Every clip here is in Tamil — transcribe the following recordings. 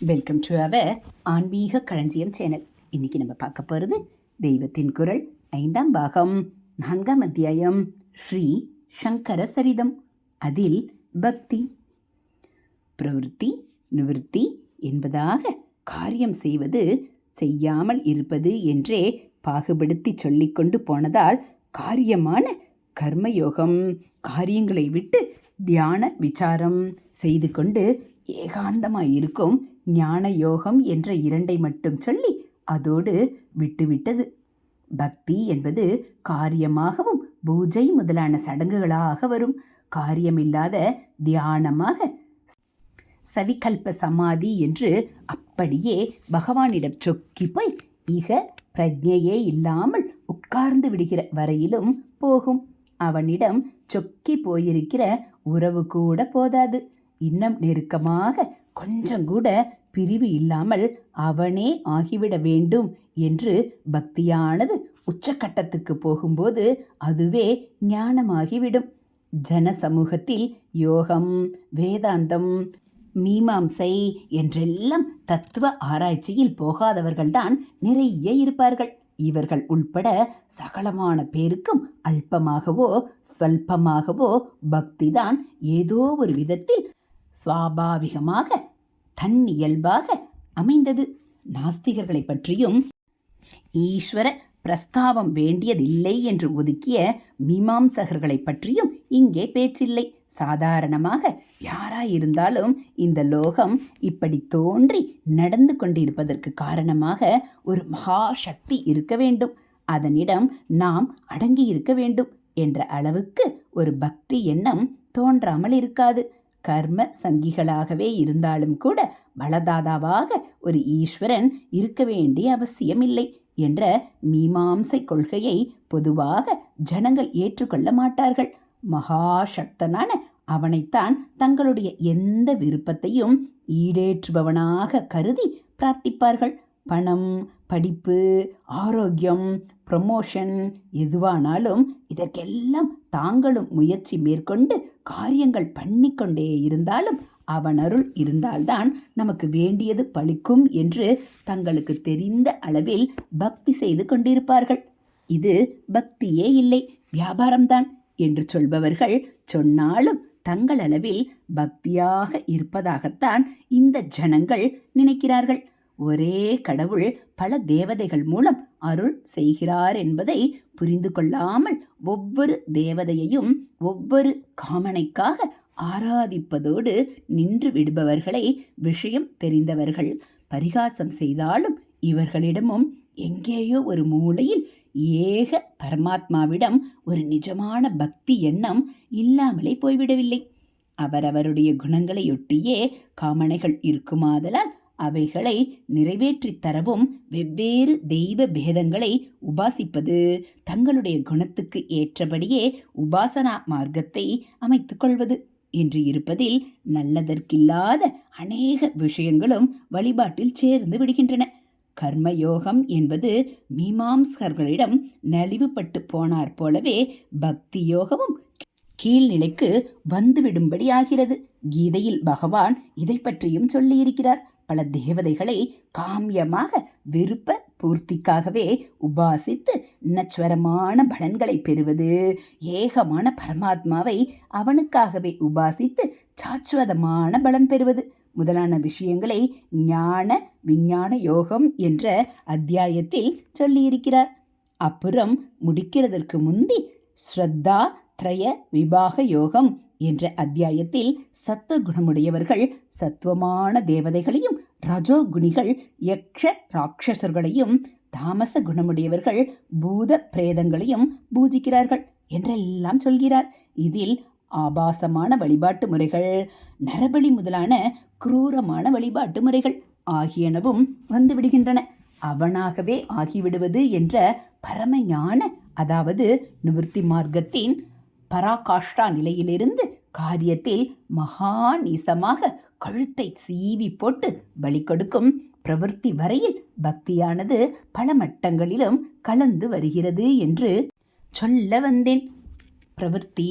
வெல்கம் டு அவர் ஆன்மீக களஞ்சியம் சேனல். இன்னைக்கு நம்ம பார்க்க போகிறது தெய்வத்தின் குரல் ஐந்தாம் பாகம் நான்காம் அத்தியாயம் ஸ்ரீ சங்கர சரிதம். அதில் பக்தி பிரவருத்தி நிவிருத்தி என்பதாக காரியம் செய்வது செய்யாமல் இருப்பது என்றே பாகுபடுத்தி சொல்லிக்கொண்டு போனதால் காரியமான கர்மயோகம் காரியங்களை விட்டு தியான விசாரம் செய்து கொண்டு ஏகாந்தமாக இருக்கும் ஞான யோகம் என்ற இரண்டை மட்டும் சொல்லி அதோடு விட்டுவிட்டது. பக்தி என்பது காரியமாகவும் பூஜை முதலான சடங்குகளாக வரும். காரியமில்லாத தியானமாக சவிகல்ப சமாதி என்று அப்படியே பகவானிடம் சொக்கி போய் இக பிரஜையே இல்லாமல் உட்கார்ந்து விடுகிற வரையிலும் போகும். அவனிடம் சொக்கி போயிருக்கிற உறவு கூட போதாது. இன்னும் நெருக்கமாக கொஞ்சம் கூட பிரிவு இல்லாமல் அவனே ஆகிவிட வேண்டும் என்று பக்தியானது உச்சக்கட்டத்துக்கு போகும்போது அதுவே ஞானமாகிவிடும். ஜன சமூகத்தில் யோகம் வேதாந்தம் மீமாம்சை என்றெல்லாம் தத்துவ ஆராய்ச்சியில் போகாதவர்கள்தான் நிறைய இருப்பார்கள். இவர்கள் உள்பட சகலமான பேருக்கும் அல்பமாகவோ ஸ்வல்பமாகவோ பக்திதான் ஏதோ ஒரு விதத்தில் சுவாபாவிகமாக தன்னியல்பாக அமைந்தது. நாஸ்திகர்களை பற்றியும் ஈஸ்வர பிரஸ்தாவம் வேண்டியதில்லை என்று ஒதுக்கிய மீமாம்சகர்களை பற்றியும் இங்கே பேச்சில்லை. சாதாரணமாக யாராயிருந்தாலும் இந்த லோகம் இப்படி தோன்றி நடந்து கொண்டிருப்பதற்கு காரணமாக ஒரு மகா சக்தி இருக்க வேண்டும். அதனிடம் நாம் அடங்கி இருக்க வேண்டும் என்ற அளவுக்கு ஒரு பக்தி எண்ணம் தோன்றாமல் இருக்காது கர்ம சங்கிகளாகவே இருந்தாலும் கூட பலதாதாவாக ஒரு ஈஸ்வரன் இருக்க வேண்டிய அவசியமில்லை என்ற மீமாம்சை கொள்கையை பொதுவாக ஜனங்கள் ஏற்றுக்கொள்ள மாட்டார்கள். மகாசக்தனான அவனைத்தான் தங்களுடைய எந்த விருப்பத்தையும் ஈடேற்றுபவனாக கருதி பிரார்த்திப்பார்கள். பணம் படிப்பு ஆரோக்கியம் ப்ரமோஷன் எதுவானாலும் இதற்கெல்லாம் தாங்களும் முயற்சி மேற்கொண்டு காரியங்கள் பண்ணிக்கொண்டே இருந்தாலும் அவன் அருள் இருந்தால்தான் நமக்கு வேண்டியது பழிக்கும் என்று தங்களுக்கு தெரிந்த அளவில் பக்தி செய்து கொண்டிருப்பார்கள். இது பக்தியே இல்லை வியாபாரம்தான் என்று சொல்பவர்கள் சொன்னாலும் தங்கள் அளவில் பக்தியாக இருப்பதாகத்தான் இந்த ஜனங்கள் நினைக்கிறார்கள். ஒரே கடவுள் பல தேவதைகள் மூலம் அருள் செய்கிறார் என்பதை புரிந்து கொள்ளாமல் ஒவ்வொரு தேவதையையும் ஒவ்வொரு காமனைக்காக ஆராதிப்பதோடு நின்று விடுபவர்களை விஷயம் தெரிந்தவர்கள். பரிகாசம் செய்தாலும் இவர்களிடமும் எங்கேயோ ஒரு மூலையில் ஏக பரமாத்மாவிடம் ஒரு நிஜமான பக்தி எண்ணம் இல்லாமலே போய்விடவில்லை. அவரவருடைய குணங்களையொட்டியே காமனைகள் இருக்குமாதலால் அவைகளை நிறைவேற்றித் தரவும் வெவ்வேறு தெய்வ பேதங்களை உபாசிப்பது தங்களுடைய குணத்துக்கு ஏற்றபடியே உபாசனா மார்க்கத்தை அமைத்துக் கொள்வது. என்று இருப்பதில் நல்லதற்கில்லாத அநேக விஷயங்களும் வழிபாட்டில் சேர்ந்து விடுகின்றன. கர்மயோகம் என்பது மீமாம்சகர்களிடம் நலிவுபட்டு போனார் போலவே பக்தி யோகமும் கீழ்நிலைக்கு வந்துவிடும்படி ஆகிறது கீதையில் பகவான் இதை பற்றியும் சொல்லியிருக்கிறார். பல தேவதைகளை காமியமாக விருப்ப பூர்த்திக்காகவே உபாசித்து நச்சுவரமான பலன்களை பெறுவது. ஏகமான பரமாத்மாவை அவனுக்காகவே உபாசித்து சாச்சுவதமான பலன் பெறுவது. முதலான விஷயங்களை ஞான விஞ்ஞான யோகம் என்ற அத்தியாயத்தில் சொல்லியிருக்கிறார். அப்புறம் முடிக்கிறதற்கு முந்தி ஸ்ரத்தா திரய விபாக யோகம் என்ற அத்தியாயத்தில் சத்துவ குணமுடையவர்கள் சத்துவமான தேவதைகளையும் ரஜோகுணிகள் யக்ஷ ராட்சசர்களையும் தாமச குணமுடையவர்கள் பூத பிரேதங்களையும் பூஜிக்கிறார்கள் என்றெல்லாம் சொல்கிறார். இதில் ஆபாசமான வழிபாட்டு முறைகள் நரபலி முதலான குரூரமான வழிபாட்டு முறைகள் ஆகியனவும் வந்துவிடுகின்றன. அவனாகவே ஆகிவிடுவது என்ற பரமஞான அதாவது நிவர்த்தி மார்க்கத்தின் பராகாஷ்டா நிலையிலிருந்து காரியத்தில் மகா நீசமாக கழுத்தை சீவி போட்டு பலி கொடுக்கும். பிரவர்த்தி வரையில் பக்தியானது பல மட்டங்களிலும் கலந்து வருகிறது என்று சொல்ல வந்தேன். பிரவர்த்தி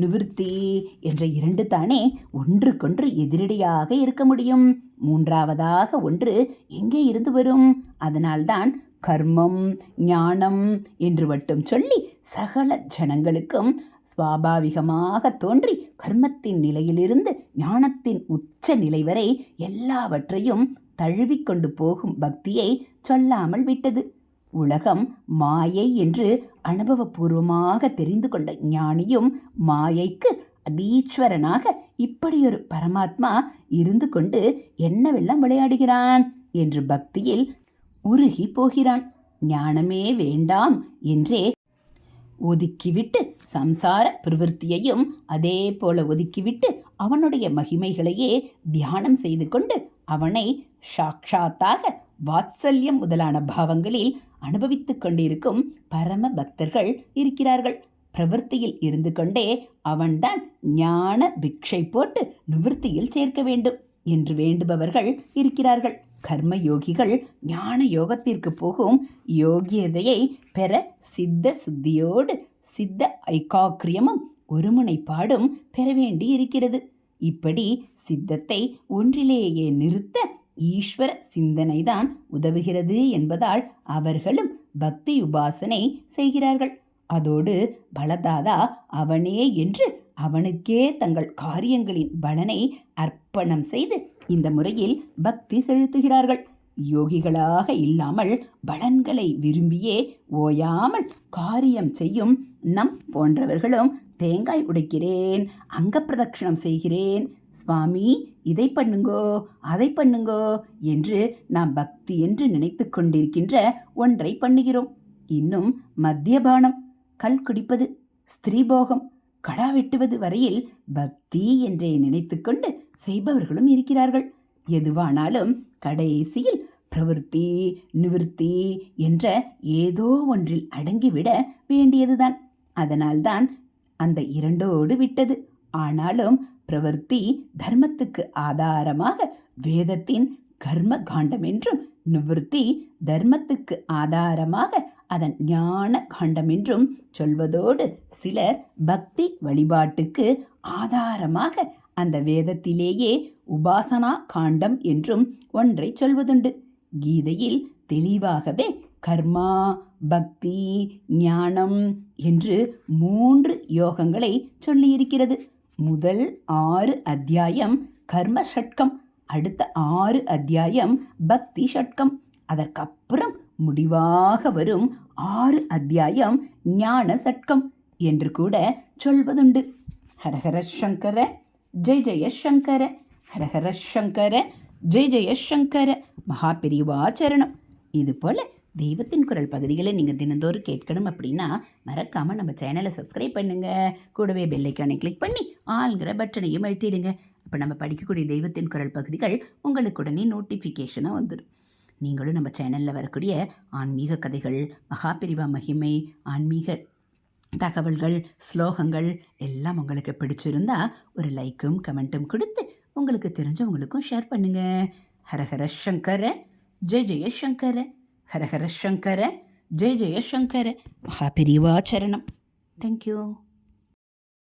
நிவிருத்தி என்ற இரண்டு தானே ஒன்றுக்கொன்று எதிரடியாக இருக்க முடியும். மூன்றாவதாக ஒன்று எங்கே இருந்து வரும்? அதனால்தான் கர்மம் ஞானம் என்று மட்டும் சொல்லி சகல ஜனங்களுக்கும் சுவாபாவிகமாக தோன்றி கர்மத்தின் நிலையிலிருந்து ஞானத்தின் உச்ச நிலை வரை எல்லாவற்றையும் தழுவிக்கொண்டு போகும் பக்தியை சொல்லாமல் விட்டது. உலகம் மாயை என்று அனுபவபூர்வமாக தெரிந்து கொண்ட ஞானியும் மாயைக்கு அதீஸ்வரனாக இப்படியொரு பரமாத்மா இருந்து கொண்டு என்னவெல்லாம் விளையாடுகிறான் என்று பக்தியில் உருகி போகிறான். ஞானமே வேண்டாம் என்றே ஒதுக்கிவிட்டு சம்சார பிரவൃத்தியையும் அதே போல ஒதுக்கிவிட்டு அவனுடைய மகிமைகளையே தியானம் செய்து கொண்டு அவனை சாக்ஷாத்தாக வாத்சல்யம் முதலான பாவங்களில் அனுபவித்துக் கொண்டிருக்கும் பரம பக்தர்கள் இருக்கிறார்கள். பிரவൃத்தியில் இருந்து கொண்டே அவன்தான் ஞான பிக்ஷை போட்டு நிவர்த்தியில் சேர்க்க வேண்டும் என்று வேண்டுபவர்கள் இருக்கிறார்கள். கர்ம யோகிகள் ஞான யோகத்திற்கு போகும் யோகியதையை பெற சித்த சுத்தியோடு சித்த ஐகாக்கிரியமும் ஒருமுனைப்பாடும் பெற வேண்டி இருக்கிறது இப்படி சித்தத்தை ஒன்றிலேயே நிறுத்த ஈஸ்வர சிந்தனைதான் உதவுகிறது என்பதால் அவர்களும் பக்தி உபாசனை செய்கிறார்கள். அதோடு பலதாதா அவனே என்று அவனுக்கே தங்கள் காரியங்களின் பலனை அர்ப்பணம் செய்து இந்த முறையில் பக்தி செலுத்துகிறார்கள். யோகிகளாக இல்லாமல் பலன்களை விரும்பியே ஓயாமல் காரியம் செய்யும் நம் போன்றவர்களும் தேங்காய் உடைக்கிறேன் அங்க பிரதட்சணம் செய்கிறேன். சுவாமி இதை பண்ணுங்கோ அதை பண்ணுங்கோ என்று நாம் பக்தி என்று நினைத்து கொண்டிருக்கின்ற ஒன்றை பண்ணுகிறோம். இன்னும் மத்தியபானம் கல் குடிப்பது ஸ்திரீபோகம் கடா வெட்டுவது வரையில் பக்தி என்றே நினைத்துக்கொண்டு செய்பவர்களும் இருக்கிறார்கள். எதுவானாலும் கடைசியில் பிரவൃத்தி நிவிருத்தி என்ற ஏதோ ஒன்றில் அடங்கிவிட வேண்டியதுதான். அதனால்தான் அந்த இரண்டோடு விட்டது. ஆனாலும் பிரவர்த்தி தர்மத்துக்கு ஆதாரமாக வேதத்தின் கர்ம காண்டம் என்றும் நிவிருத்தி தர்மத்துக்கு ஆதாரமாக அதன் ஞான காண்டம் என்றும் சொல்வதோடு சிலர் பக்தி வழிபாட்டுக்கு ஆதாரமாக அந்த வேதத்திலேயே உபாசனா காண்டம் என்றும் ஒன்றை சொல்வதுண்டு. கீதையில் தெளிவாகவே கர்மா பக்தி ஞானம் என்று மூன்று யோகங்களை சொல்லியிருக்கிறது. முதல் ஆறு அத்தியாயம் கர்ம ஷட்கம் அடுத்த ஆறு அத்தியாயம் பக்தி ஷட்கம். அதற்கப்புறம் முடிவாக வரும் ஆறு அத்தியாயம் ஞான சட்கம் என்று கூட சொல்வதுண்டு. ஹரஹர சங்கர ஜெய் ஜெய சங்கர ஹரஹர சங்கர ஜெய் ஜெய சங்கர மகாபெரிவாச்சரணம் இது போல் தெய்வத்தின் குரல் பகுதிகளை நீங்கள் தினந்தோறும் கேட்கணும் அப்படின்னா மறக்காமல் நம்ம சேனலை சப்ஸ்கிரைப் பண்ணுங்கள் கூடவே பெல்லைக்கானை கிளிக் பண்ணி ஆளுங்கிற பட்டனையும் அழுத்திடுங்க. அப்போ நம்ம படிக்கக்கூடிய தெய்வத்தின் குரல் பகுதிகள் உங்களுக்கு உடனே நோட்டிஃபிகேஷனாக வந்துடும் நீங்களும் நம்ம சேனலில் வரக்கூடிய ஆன்மீக கதைகள் மகாபிரிவா மகிமை ஆன்மீக தகவல்கள் ஸ்லோகங்கள் எல்லாம் உங்களுக்கு பிடிச்சிருந்தா ஒரு லைக்கும் கமெண்ட்டும் கொடுத்து உங்களுக்கு தெரிஞ்சவங்களுக்கும் ஷேர் பண்ணுங்கள் ஹரஹர சங்கர ஜெய ஜெயசங்கர ஹரஹர சங்கர ஜெய ஜெயசங்கர மகாபிரிவா சரணம். தேங்க்யூ